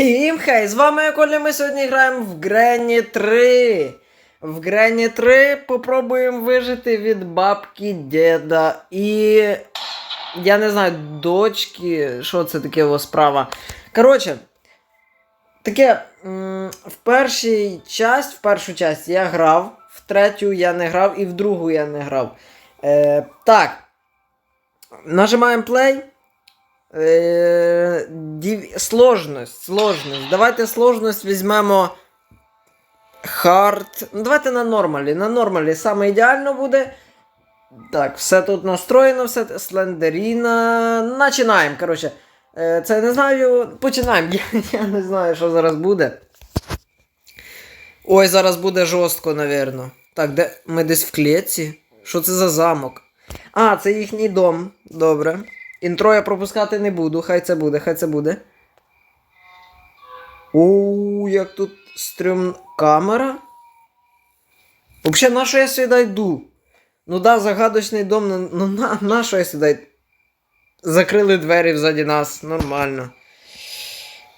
Всім хей! З вами Коля, ми сьогодні граємо в Гренні 3. В Гренні 3 попробуємо вижити від бабки діда і. Я не знаю, дочки. Що це таке о справа? Коротше, таке. В першій часть, в першу часть я грав, в третю я не грав і в другу я не грав. Е, так. Нажимаємо play. Е, дів... Сложність. Давайте сложність візьмемо hard. Ну, давайте на нормалі. На нормалі саме ідеально буде. Так, все тут настроєно, все слендеріна. Починаємо. Коротше, е, це не знаю. Починаємо. Я, я не знаю, що зараз буде. Ой, зараз буде жорстко, навірно. Так, де ми десь в клітці? Що це за замок? А, це їхній дом. Добре. Інтро я пропускати не буду, хай це буде, хай це буде. У, як тут стрьом камера. Взагалі, на що я сюди йду? Ну да, загадочний дом, ну ну, на, на що я сюди? Закрили двері взаді нас, нормально.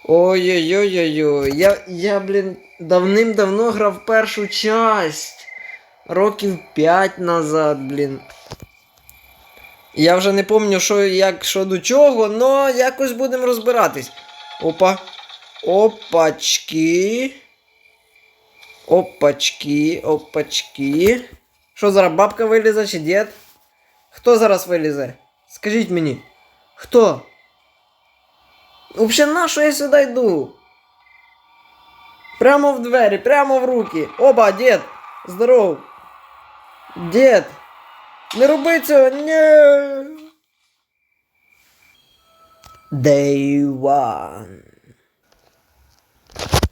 Ой-ой-ой-ой-ой. Я, я, блін, давним-давно грав першу часть. Років 5 назад, блін. Я вже не пам'ятаю, що як, що до чого, но якось будемо розбиратись. Опа. Опачки. Опачки, опачки. Що зараз бабка вилізе чи дід? Хто зараз вилізе? Скажіть мені. Хто? Взагалі на що я сюди йду? Прямо в двері, прямо в руки. Оба, дід! Здоров! Дід! Не роби цього! Ні! Day one.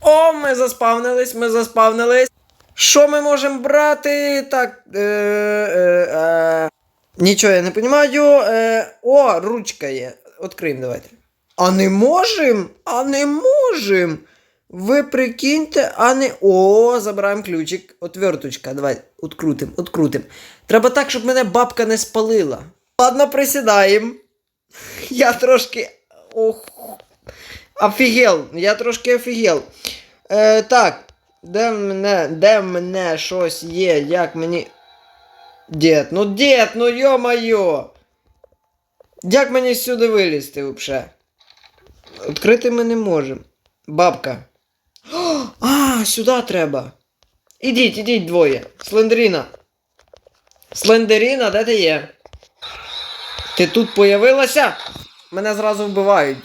О, ми заспавнились, ми заспавнились. Що ми можемо брати? Так. Е, е, е, нічого я не розумію. Е, о, ручка є. Откриємо, давайте. А не можем? А не можем. Ви прикиньте, а не. О, забираємо ключик. Отверточка. Давай, открутим, открутим. Треба так, щоб мене бабка не спалила. Ладно, присідаємо. Я трошки. Ох. Офігел. Я трошки офігел. Е, так. Де мене, де мене щось є, як мені. Дід, ну дід, ну йо-моє. Як мені сюди вилізти взагалі? Відкрити ми не можемо. Бабка. А, сюди треба. Ідіть, ідіть двоє. Слендеріна. Слендеріна, де ти є? Ти тут появилася? Мене зразу вбивають.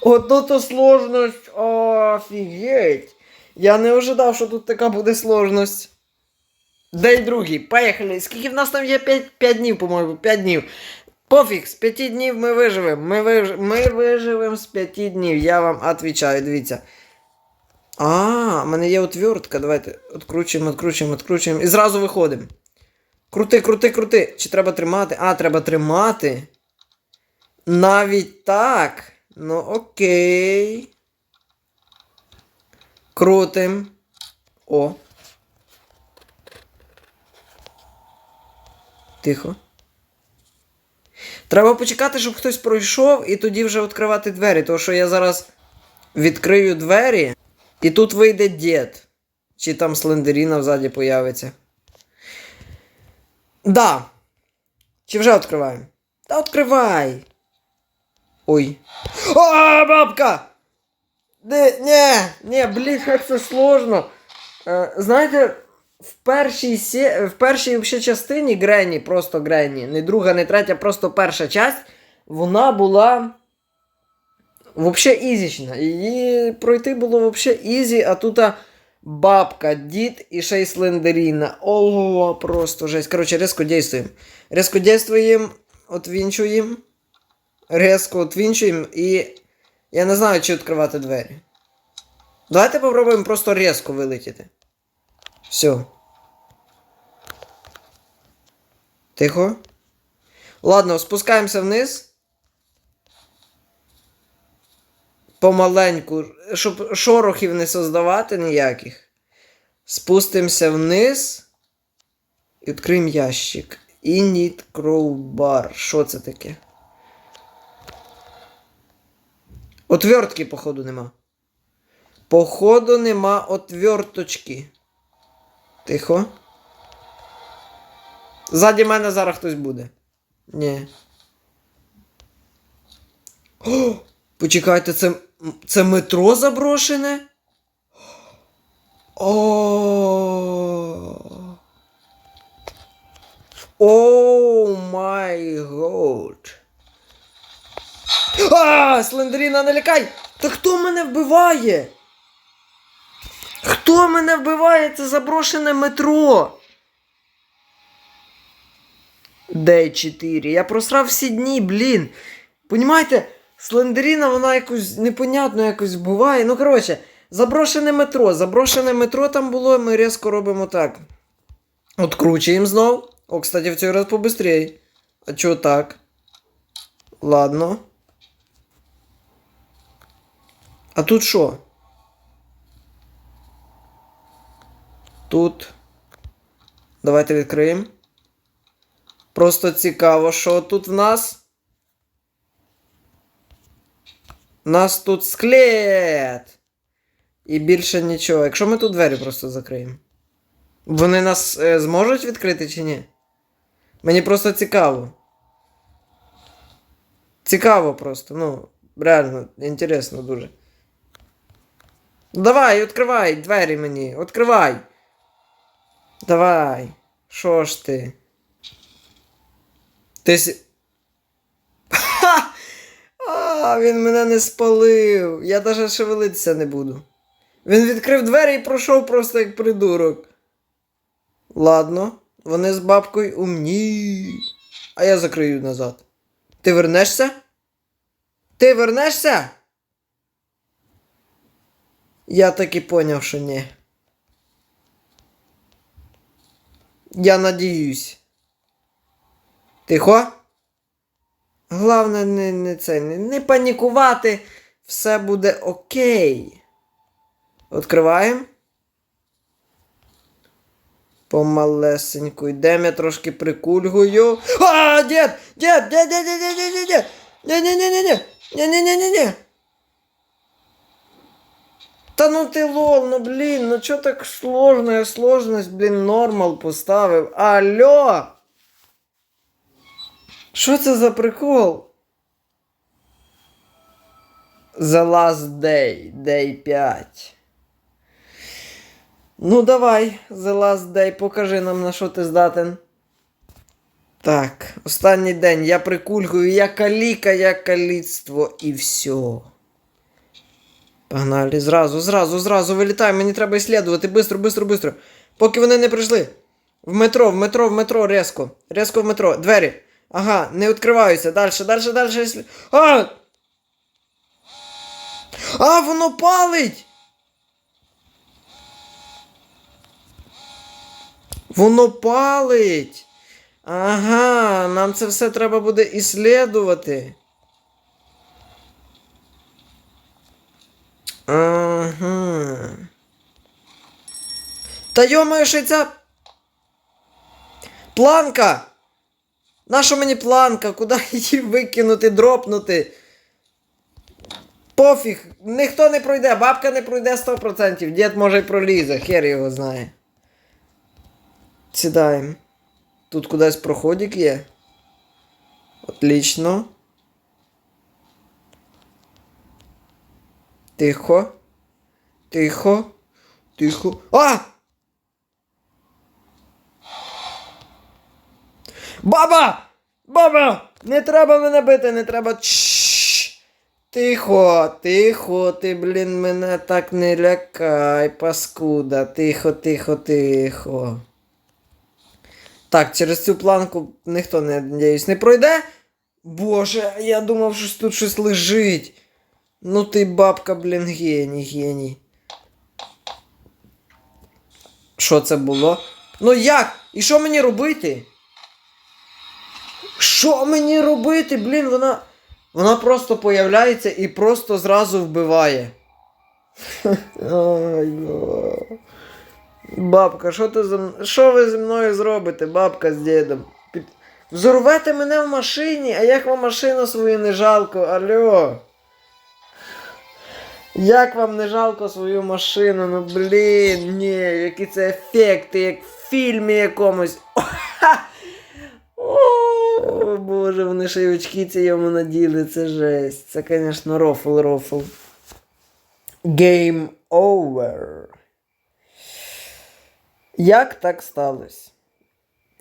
Ото то сложність. Офігеть. Я не ожидав, що тут така буде сложність. Де й другий. Поїхали. Скільки в нас там є 5, 5 днів, по-моєму, 5 днів. Пофіг, з 5 днів ми виживемо. Ми, виж... ми виживемо з 5 днів, я вам відповідаю, дивіться. А, в мене є отвертка. Давайте откручуємо, откручуємо, откручуємо. І зразу виходимо. Крути, крути, крути. Чи треба тримати? А, треба тримати. Навіть так. Ну окей. Крутим. О. Тихо. Треба почекати, щоб хтось пройшов, і тоді вже відкривати двері. Тому що я зараз відкрию двері, і тут вийде дід. Чи там слендеріна взаді появиться. Да. Чи вже відкриваємо? Та відкривай. Ой. А, бабка! Де, не, не, блін, як це сложно. Е, знаєте, в першій, сі... в першій вообще частині Гренні, просто Гренні, не друга, не третя, просто перша часть, вона була вообще ізічна. Її пройти було вообще ізі, а тут бабка, дід ще й слендеріна. Ого, просто жесть. Короче, резко дійствуємо. Резко дійствуємо, отвінчуємо. Резко отвінчуємо і. Я не знаю, чи відкривати двері. Давайте попробуємо просто резко вилетіти. Все. Тихо. Ладно, спускаємося вниз. Помаленьку, щоб шорохів не создавати ніяких. Спустимося вниз. І відкриємо ящик. Init crowbar. Що це таке? Отвертки, походу, нема. Походу нема отверточки. Тихо. Ззаді мене зараз хтось буде. Ні. О, почекайте, це, це метро заброшене? О. О май год. А, Слендеріна, не лякай! Та хто мене вбиває? Хто мене вбиває? Це заброшене метро. Дей 4. Я просрав всі дні, блін. Понімаєте, Слендеріна, вона якось непонятно якось вбиває. Ну, коротше, заброшене метро. Заброшене метро там було, ми різко робимо так. Откручуємо знов. О, кстати, в цей раз побыстрей. А чого так? Ладно. А тут що? Тут. Давайте відкриємо. Просто цікаво, що тут в нас. У нас тут склет. І більше нічого. Якщо ми тут двері просто закриємо. Вони нас е, зможуть відкрити чи ні? Мені просто цікаво. Цікаво просто, ну, реально, інтересно дуже. Давай, відкривай двері мені, відкривай. Давай. Що ж ти? Ти! А, він мене не спалив. Я навіть шевелитися не буду. Він відкрив двері і пройшов просто як придурок. Ладно, вони з бабкою умні. А я закрию назад. Ти вернешся? Ти вернешся? Я так і поняв, що ні. Я надіюсь. Тихо? Головне, не, не це, не, не панікувати. Все буде окей. Відкриваємо. Помалесеньку йдемо, я трошки прикульгую. А, дід! Дід! Дід, дід, дід, дід, дід! Ні-ні-ні-ні-ні! Та ну ти лол, ну блін, ну чо так сложно, я сложність, блін, нормал поставив. Алло! Що це за прикол? The last day, day 5. Ну давай, The Last Day, покажи нам на що ти здатен. Так, останній день. Я прикулькую, я каліка, я каліцтво і все. Погнали, зразу, зразу, зразу вилітаємо, мені треба іслідувати. Бистро, бистро, бистро. Поки вони не прийшли. В метро, в метро, в метро, резко. Резко в метро. Двері. Ага, не відкриваються. Дальше, дальше, дальше. А! А, воно палить! Воно палить. Ага, нам це все треба буде іслідувати. Ага. Та йомаю, й ця... Планка! Наша мені планка? Куди її викинути, дропнути? Пофіг, ніхто не пройде, бабка не пройде 100%, дід може й пролізе, хер його знає. Сідаємо. Тут кудись проходик є. Отлично. Тихо. Тихо. Тихо. А! Баба! Баба! Не треба мене бити, не треба. Чш. Тихо, тихо, ти, блін, мене так не лякай, паскуда. Тихо, тихо, тихо. Так, через цю планку ніхто не надіюсь, не пройде. Боже, я думав, що тут щось лежить. Ну ти бабка, блін, геній, геній. Що це було? Ну як? І що мені робити? Що мені робити? Блін, вона. Вона просто появляється і просто зразу вбиває. Бабка, що ти за Що ви зі мною зробите, бабка з дідом? Взорвете мене в машині, а як вам машину свою не жалко, алло. Як вам не жалко свою машину? Ну блін, ні, які це ефекти, як в фільмі якомусь. Боже, вони ще й очки ці йому наділи, це жесть. Це, звісно, рофл, рофл. Game over. Як так сталося?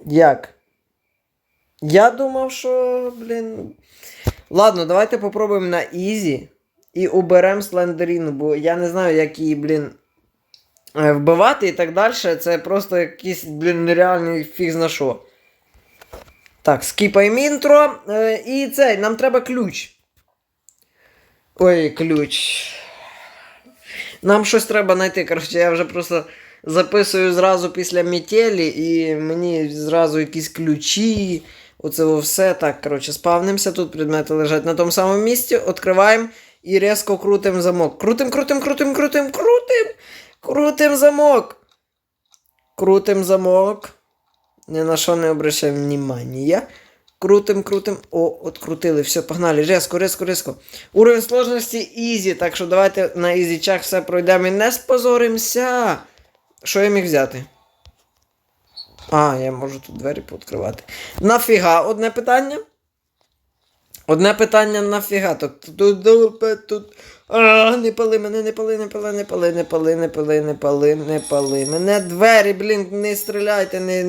Як? Я думав, що, блін. Ладно, давайте попробуємо на Ізі і уберемо слендеріну, бо я не знаю, як її, блін, е, вбивати і так далі. Це просто якийсь, блін, нереальний фіг зна що. Так, скіпаємо інтро. Е, і цей, нам треба ключ. Ой, ключ. Нам щось треба знайти. Коротше, я вже просто записую зразу після метелі, і мені зразу якісь ключі. Оце все. Так, коротше, спавнимося. Тут предмети лежать на тому самому місці. Відкриваємо і різко крутим замок. Крутим, крутим, крутим, крутим, крутим. Крутим замок. Крутим замок. Ні на що не обращаємо внимания. Крутим, крутим. О, открутили. Все, погнали. Резко, резко, резко. Уровень сложності ізі. Так що давайте на ізічах все пройдемо і не спозоримося. Що я міг взяти? А, я можу тут двері пооткривати. Нафіга одне питання? Одне питання нафіга. Тут, тут, не пали мене, не пали, не пали, не пали, не пали, не пали, не пали, не пали. Мене двері, блін, не стріляйте, не,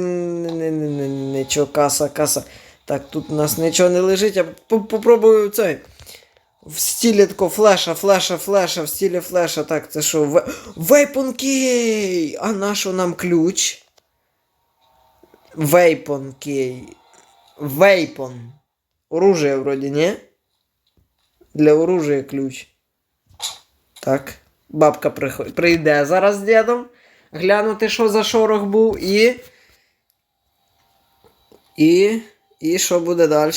нічого, каса, каса. Так, тут у нас нічого не лежить, я попробую цей. В стилі такого флеша, флеша, флеша, в стилі флеша. Так, це що? Ве... Вейпон кей! А на що нам ключ? Вейпон кей. Вейпон. Оружие вроді, ні? Для оружия ключ. Так. Бабка прийде зараз з дідом. Глянути, що за шорох був, і. І. І що буде далі?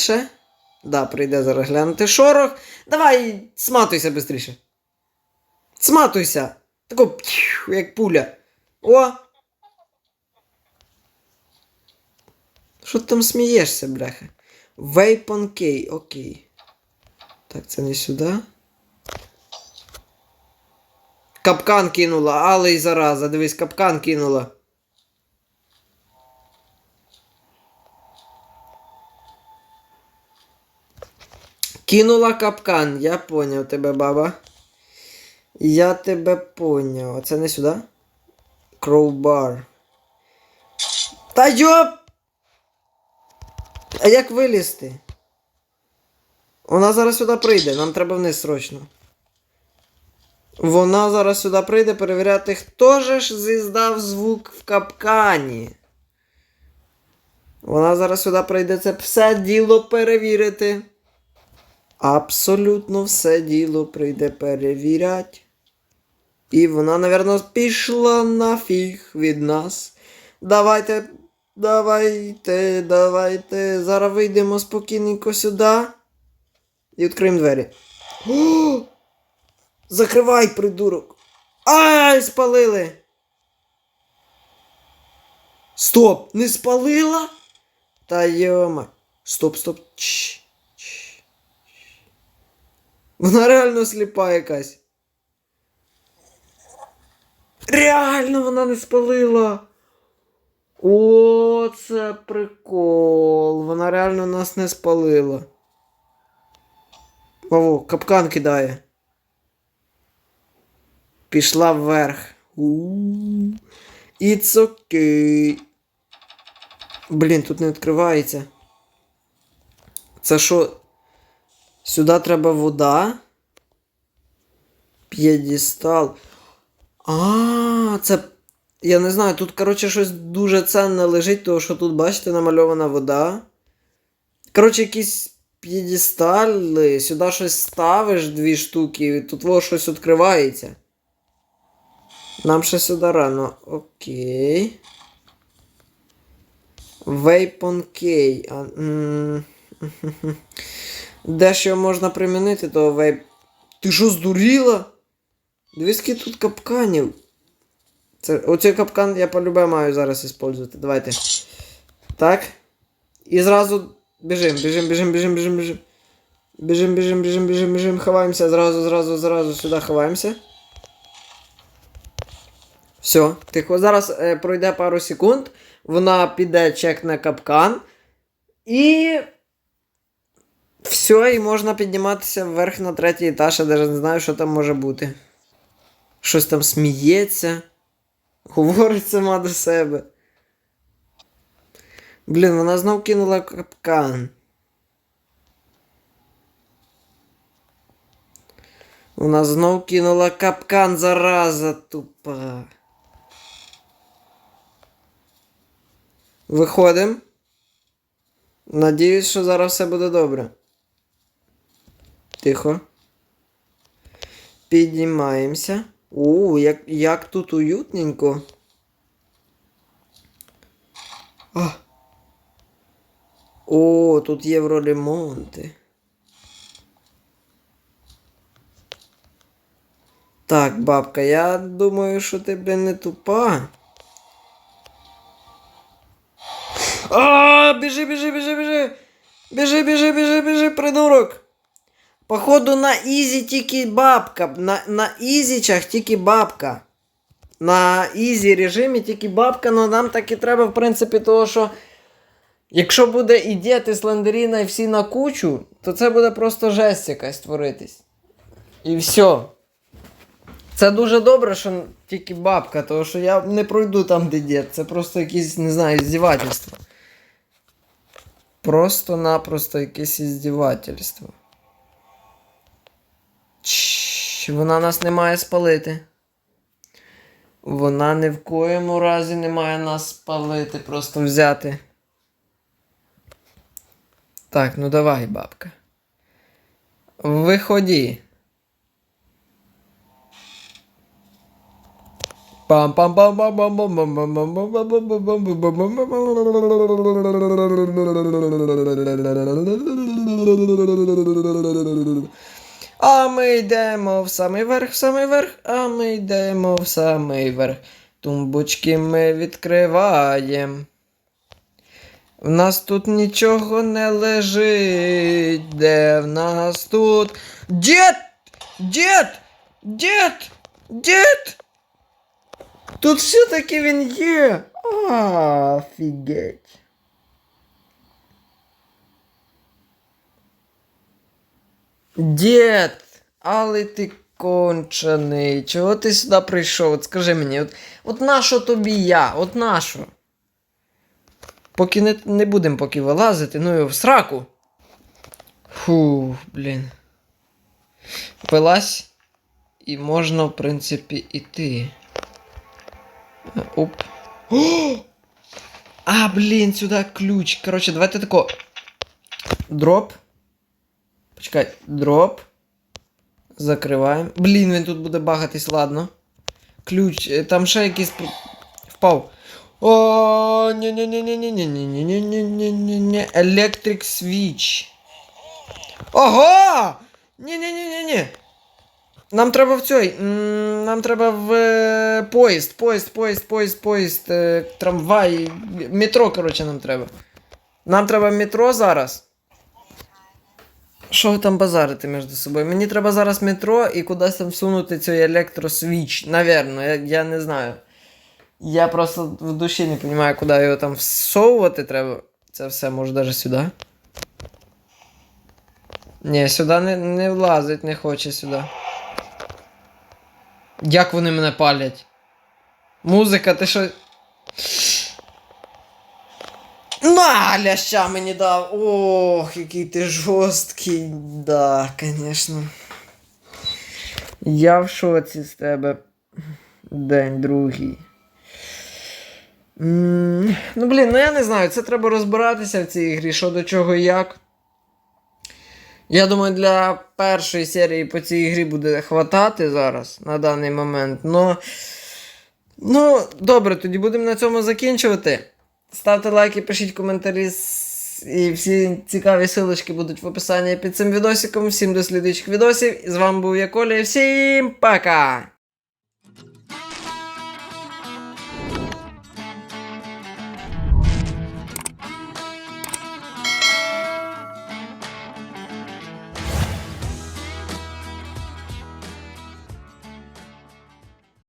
Да, прийде зараз глянути шорох. Давай, сматуйся швидше. Сматуйся. Тако, п'ю, як пуля. О! Що ти там смієшся, бляха? Вейпон кей, окей. Так, це не сюди. Капкан кинула, але й зараза, дивись, капкан кинула. Кинула капкан, я поняв тебе, баба. Я тебе поняв. А це не сюди? Кроубар. Та йоп! А як вилізти? Вона зараз сюди прийде, нам треба вниз срочно. Вона зараз сюди прийде перевіряти, хто ж зіздав звук в капкані. Вона зараз сюди прийде це все діло перевірити. Абсолютно все діло прийде перевірять. І вона, напевно, пішла нафіг від нас. Давайте, давайте, давайте. Зараз вийдемо спокійненько сюди. І відкриємо двері. О! Закривай, придурок. Ай, спалили. Стоп! Не спалила? Та йома. Стоп, стоп. Чш, чш. Вона реально сліпа якась. Реально вона не спалила. О, це прикол. Вона реально нас не спалила. О, капкан кидає. Пішла вверх. It's okay. Блін, тут не відкривається. Це що? Сюди треба вода. П'єдістал. А, це. Я не знаю, тут, коротше, щось дуже ценне лежить, тому що тут, бачите, намальована вода. Коротше, якісь п'єдістали, сюди щось ставиш дві штуки, і тут во щось відкривається. Нам ще сюди рано. Окей. Вейпон кей. Де ж його можна примінити, то вейп. Ти що здуріла? Дивись, скільки тут капканів. Це, оцей капкан я полюбе маю зараз использувати. Давайте. Так. І зразу біжим, біжим, біжим, біжим, біжим, біжим. Біжим, біжим, біжим, біжим, біжим, ховаємося, зразу, зразу, зразу сюди ховаємося. Все, тихо. Зараз е, пройде пару секунд, вона піде чекне капкан. І. Все, і можна підніматися вверх на третій етаж, я навіть не знаю, що там може бути. Щось там сміється, говорить сама до себе. Блін, вона знов кинула капкан. Вона знов кинула капкан, зараза тупа. Виходимо. Надіюсь, що зараз все буде добре. Тихо. Піднімаємося. У, як, як тут уютненько. А. О, тут євроремонти. Так, бабка, я думаю, що ти би не тупа. А, біжи, біжи, біжи, біжи. Біжи, біжи, біжи, біжи, придурок. Походу на ізі тільки бабка. На, на ізічах тільки бабка. На ізі режимі тільки бабка, але нам так і треба, в принципі, того, що. Якщо буде і дід, і слендеріна, і всі на кучу, то це буде просто жесть якась творитись. І все. Це дуже добре, що тільки бабка, тому що я не пройду там, де дід. Це просто якісь, не знаю, здівательство. Просто-напросто якесь іздівательство. Чш, вона нас не має спалити. Вона ні в коєму разі не має нас спалити, просто взяти. Так, ну давай, бабка. Виході. пам пам пам пам пам пам пам пам пам пам пам пам пам А ми йдемо в самий верх, в самий верх, а ми йдемо в самий верх. Тумбочки ми відкриваємо. В нас тут нічого не лежить. Де в нас тут. Дід! Дід! Дід! Дід! Тут все-таки він є. Офігеть. Дід, але ти кончений. Чого ти сюди прийшов? От скажи мені, от, от нащо тобі я? От нащо? Поки не, не будемо поки вилазити, ну і в сраку. Фу, блін. Вилазь. І можна, в принципі, іти. Оп. О! А, блін, сюди ключ. Коротше, давайте тако. Дроп. Почекай, дроп. Закриваємо. Блін, він тут буде багатись, ладно. Ключ. е, Там ще якийсь впав. О, ні ні ні ні ні ні ні ні ні ні ні ні Electric switch. Ого! Ні ні ні ні ні Нам треба в цей. Нам треба в поїзд, поїзд, поїзд, поїзд, поїзд, трамвай, метро, коротше, нам треба. Нам треба метро зараз. Що ви там базарите між собою? Мені треба зараз метро і кудись там всунути цей електросвіч. Навірно, я, я не знаю. Я просто в душі не розумію, куди його там всовувати треба. Це все, може, навіть сюди. Ні, сюди не, не влазить, не хоче сюди. Як вони мене палять? Музика, ти що. На, ляща мені дав. Ох, який ти жорсткий. Да, звісно. Я в шоці з тебе. День другий. М, Ну, блін, ну я не знаю, це треба розбиратися в цій грі, що до чого і як. Я думаю, для першої серії по цій грі буде хватати зараз на даний момент. Ну, ну добре, тоді будемо на цьому закінчувати. Ставте лайки, пишіть коментарі. І всі цікаві силочки будуть в описанні під цим відосиком. Всім до слідуючих відосів. І З вами був я Коля всім пока!